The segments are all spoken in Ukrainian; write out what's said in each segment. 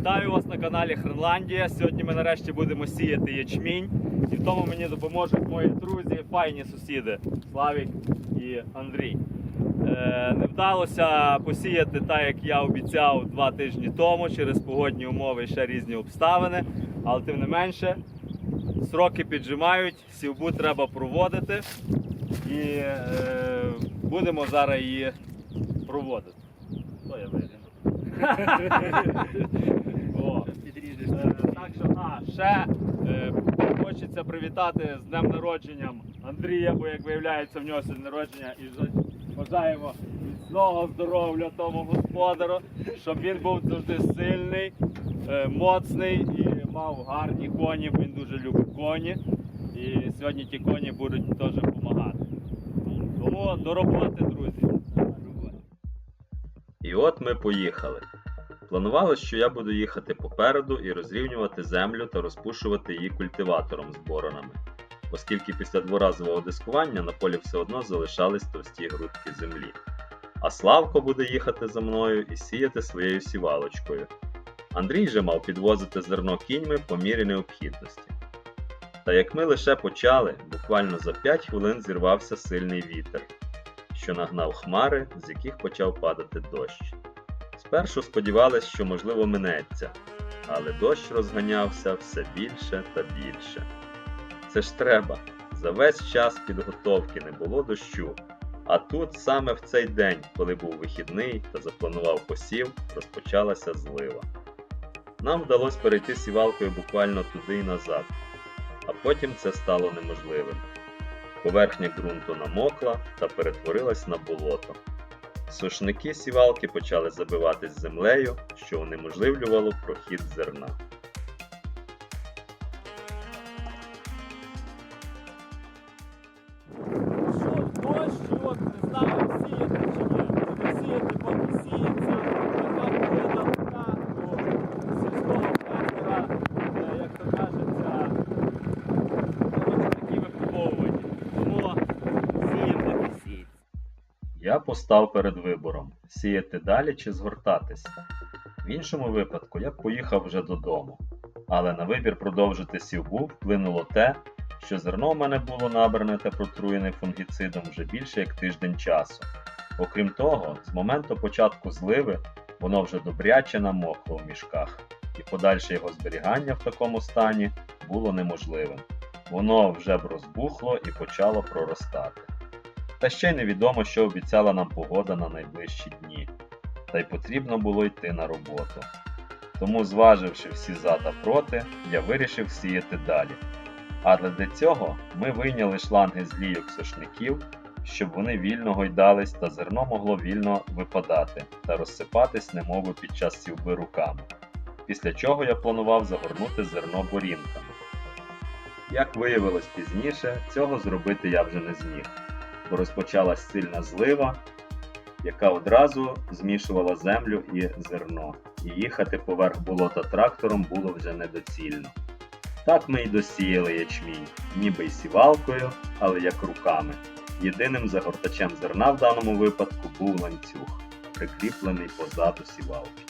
Вітаю вас на каналі Хренландія. Сьогодні ми нарешті будемо сіяти ячмінь. І в тому мені допоможуть мої друзі, файні сусіди Славік і Андрій. Е, не вдалося посіяти так, як я обіцяв два тижні тому, через погодні умови і ще різні обставини. Але тим не менше, сроки піджимають, сівбу треба проводити. І е, будемо зараз її проводити. То я. О. Так що, а, ще е, хочеться привітати з днем народженням Андрія, бо як виявляється, в нього сьогодні народження і бажаємо міцного здоров'я тому господару, щоб він був завжди сильний, е, моцний і мав гарні коні, бо він дуже любить коні. І сьогодні ті коні будуть теж допомагати. Тому до роботи, друзі. І от ми поїхали. Планувалось, що я буду їхати попереду і розрівнювати землю та розпушувати її культиватором з боронами, оскільки після дворазового дискування на полі все одно залишались товсті грудки землі. А Славко буде їхати за мною і сіяти своєю сівалочкою. Андрій же мав підвозити зерно кіньми по мірі необхідності. Та як ми лише почали, буквально за 5 хвилин зірвався сильний вітер, що нагнав хмари, з яких почав падати дощ. Спершу сподівались, що можливо минеться, але дощ розганявся все більше та більше. Це ж треба. За весь час підготовки не було дощу. А тут саме в цей день, коли був вихідний та запланував посів, розпочалася злива. Нам вдалося перейти сівалкою буквально туди і назад, а потім це стало неможливим. Поверхня ґрунту намокла та перетворилась на болото. Сушники сівалки почали забиватись землею, що унеможливлювало прохід зерна. Постав перед вибором сіяти далі чи згортатись. В іншому випадку я б поїхав вже додому. Але на вибір продовжити сівбу вплинуло те, що зерно в мене було набране та протруєне фунгіцидом вже більше як тиждень часу. Окрім того, з моменту початку зливи воно вже добряче намокло в мішках, і подальше його зберігання в такому стані було неможливим. Воно вже б розбухло і почало проростати. Та ще й невідомо, що обіцяла нам погода на найближчі дні, та й потрібно було йти на роботу. Тому, зваживши всі за та проти, я вирішив сіяти далі. Але для цього ми вийняли шланги з лійок сушників, щоб вони вільно гойдались та зерно могло вільно випадати та розсипатись немови під час сівби руками. Після чого я планував загорнути зерно борінками. Як виявилось пізніше, цього зробити я вже не зміг розпочалась сильна злива, яка одразу змішувала землю і зерно, і їхати поверх болота трактором було вже недоцільно. Так ми й досіяли ячмінь, ніби й сівалкою, але як руками. Єдиним загортачем зерна в даному випадку був ланцюг, прикріплений позаду сівалки.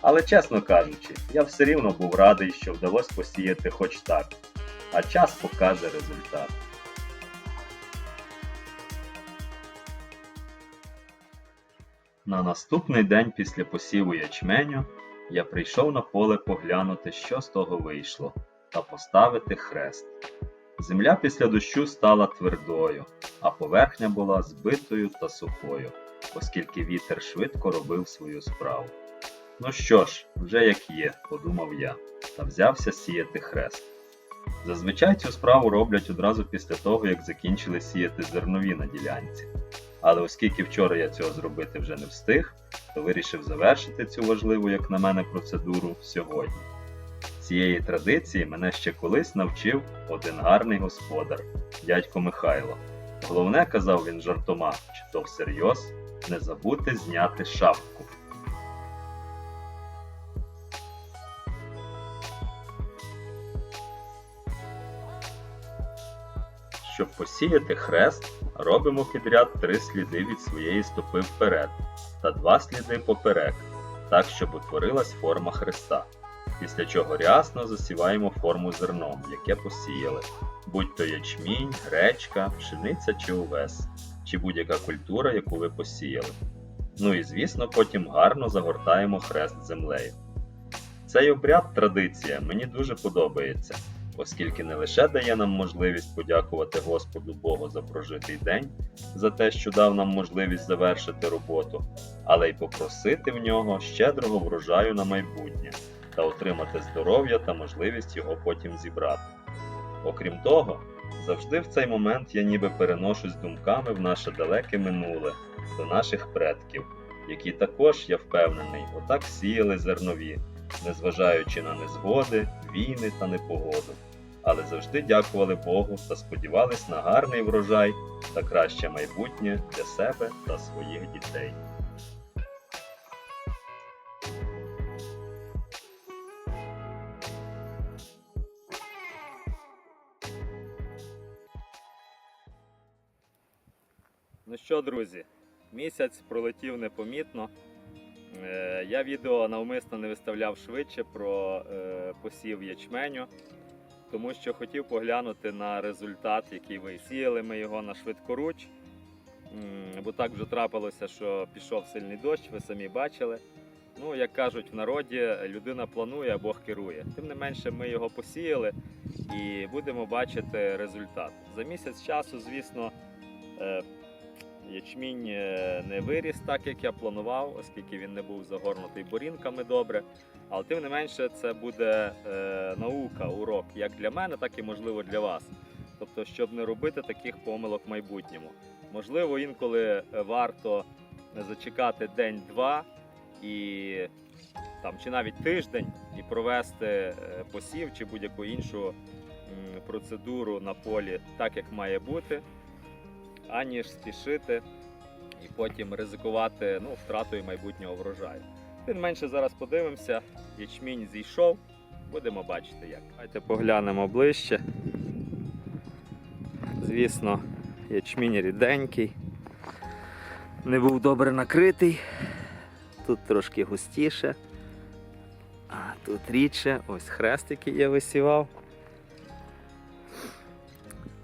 Але чесно кажучи, я все рівно був радий, що вдалося посіяти хоч так, а час покаже результат. На наступний день після посіву ячменю я прийшов на поле поглянути, що з того вийшло, та поставити хрест. Земля після дощу стала твердою, а поверхня була збитою та сухою, оскільки вітер швидко робив свою справу. Ну що ж, вже як є, подумав я, та взявся сіяти хрест. Зазвичай цю справу роблять одразу після того, як закінчили сіяти зернові на ділянці. Але оскільки вчора я цього зробити вже не встиг, то вирішив завершити цю важливу, як на мене, процедуру сьогодні. Цієї традиції мене ще колись навчив один гарний господар, дядько Михайло. Головне, казав він жартома, чи то всерйоз, не забути зняти шапку. Щоб посіяти хрест, робимо підряд три сліди від своєї стопи вперед та два сліди поперек. так, щоб утворилась форма хреста. Після чого рясно засіваємо форму зерном, яке посіяли, будь то ячмінь, гречка, пшениця чи овес, чи будь-яка культура, яку ви посіяли. Ну і звісно, потім гарно загортаємо хрест землею. Цей обряд традиція мені дуже подобається, оскільки не лише дає нам можливість подякувати Господу Богу за прожитий день, за те, що дав нам можливість завершити роботу, але й попросити в нього щедрого врожаю на майбутнє та отримати здоров'я та можливість його потім зібрати. Окрім того, завжди в цей момент я ніби переношусь думками в наше далеке минуле, до наших предків, які також, я впевнений, отак сіяли зернові, незважаючи на незгоди, війни та непогоду, але завжди дякували Богу та сподівались на гарний врожай та краще майбутнє для себе та своїх дітей. Ну що, друзі, місяць пролетів непомітно. Я відео навмисно не виставляв швидше про е, посів ячменю, тому що хотів поглянути на результат, який ви сіяли ми його на швидкоруч. Бо так вже трапилося, що пішов сильний дощ, ви самі бачили. Ну, як кажуть в народі, людина планує, а Бог керує. Тим не менше, ми його посіяли і будемо бачити результат. За місяць часу, звісно, е, Ячмінь е, не виріс так, як я планував, оскільки він не був загорнутий борінками добре. Але тим не менше, це буде е, наука, урок як для мене, так і можливо для вас. Тобто, щоб не робити таких помилок в майбутньому. Можливо, інколи е, варто зачекати день-два і там, чи навіть тиждень і провести посів чи будь-яку іншу процедуру на полі так, як має бути аніж спішити і потім ризикувати ну, втратою майбутнього врожаю. Тим менше зараз подивимося, ячмінь зійшов, будемо бачити як. Давайте поглянемо ближче. Звісно, ячмінь ріденький, не був добре накритий. Тут трошки густіше, а тут рідше. Ось хрест, який я висівав.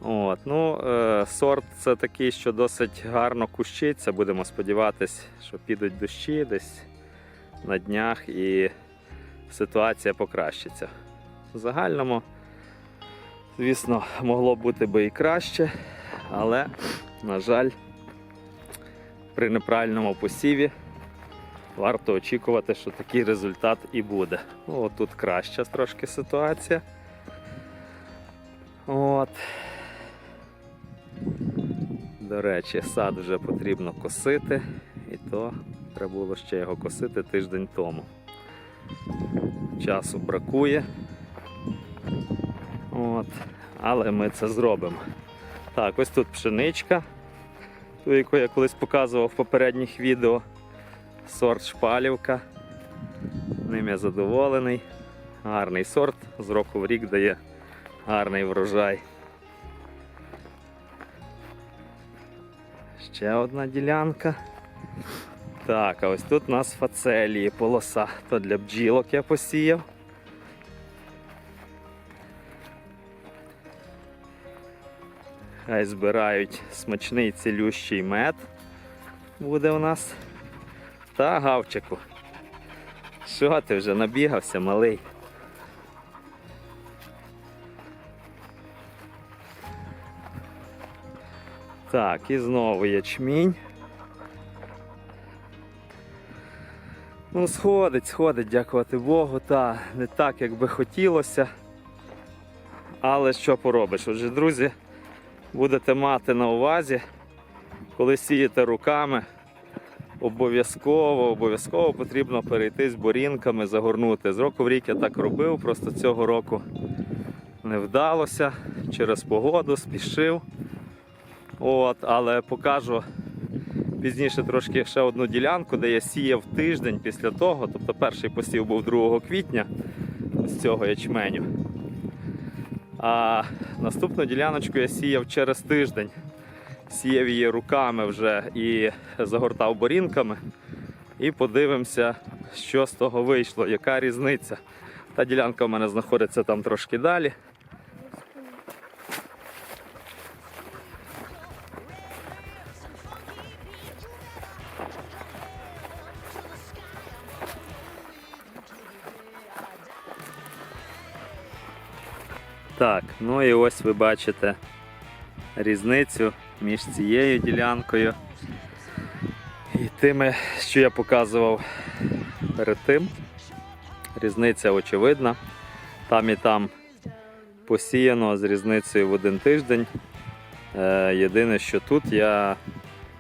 От, ну, е, сорт це такий, що досить гарно кущиться. Будемо сподіватися, що підуть дощі десь на днях і ситуація покращиться. В загальному, звісно, могло бути би і краще, але, на жаль, при неправильному посіві варто очікувати, що такий результат і буде. Ну, тут краща трошки ситуація. От. До речі, сад вже потрібно косити, і то треба було ще його косити тиждень тому. Часу бракує. От. Але ми це зробимо. Так, ось тут пшеничка, ту, яку я колись показував в попередніх відео. Сорт шпалівка. Ним я задоволений. Гарний сорт, з року в рік дає гарний врожай. Ще одна ділянка. Так, а ось тут у нас фацелії полоса. То для бджілок я посіяв. Хай збирають смачний цілющий мед. Буде у нас. Та гавчику. Що ти вже набігався, малий? Так, і знову ячмінь. Ну, сходить, сходить, дякувати Богу, та не так, як би хотілося. Але що поробиш? Отже, друзі, будете мати на увазі, коли сієте руками, обов'язково, обов'язково потрібно перейти з борінками, загорнути. З року в рік я так робив, просто цього року не вдалося через погоду, спішив. От, але покажу пізніше трошки ще одну ділянку, де я сіяв тиждень після того. Тобто перший посів був 2 квітня з цього ячменю. А наступну діляночку я сіяв через тиждень. Сіяв її руками вже і загортав борінками. І подивимося, що з того вийшло, яка різниця. Та ділянка в мене знаходиться там трошки далі. Так, ну і ось ви бачите різницю між цією ділянкою і тими, що я показував перед тим. Різниця очевидна. Там і там посіяно з різницею в один тиждень. Е, єдине, що тут я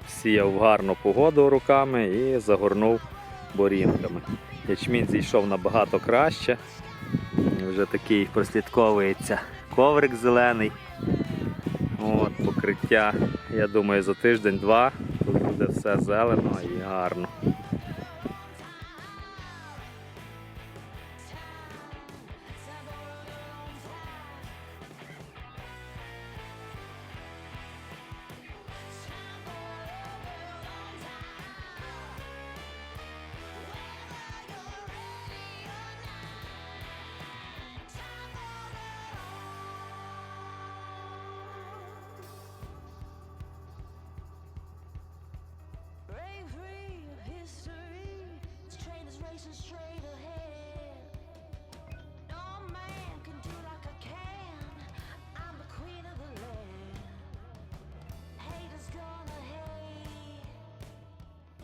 сіяв в гарну погоду руками і загорнув борінками. Ячмінь зійшов набагато краще. Вже такий прослідковується коврик зелений. От, покриття, я думаю, за тиждень-два тут буде все зелено і гарно.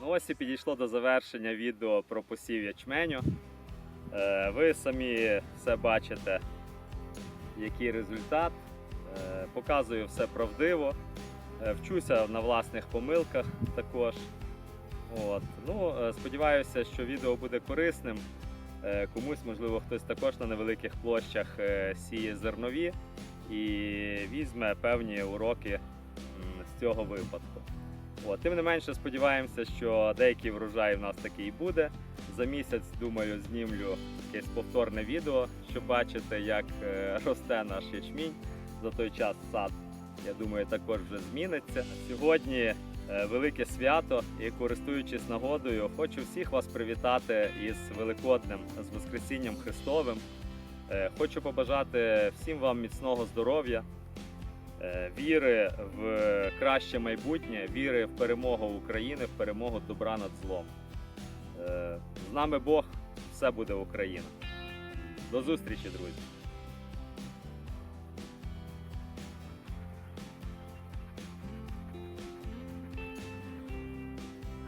Ну ось і підійшло до завершення відео про посів ячменю. Е, Ви самі все бачите, який результат. Е, Показую все правдиво. Е, Вчуся на власних помилках також. От. Ну, е, сподіваюся, що відео буде корисним. Е, Комусь, можливо, хтось також на невеликих площах е, сіє зернові і візьме певні уроки з цього випадку. От, тим не менше, сподіваємося, що деякий врожай в нас такий буде. За місяць, думаю, знімлю якесь повторне відео, щоб бачити, як росте наш ячмінь. За той час сад, я думаю, також вже зміниться. Сьогодні велике свято, і користуючись нагодою, хочу всіх вас привітати із Великоднем, з Воскресінням Христовим. Е, Хочу побажати всім вам міцного здоров'я, е, віри в краще майбутнє, віри в перемогу України, в перемогу добра над злом. Е, З нами Бог, все буде Україна. До зустрічі, друзі!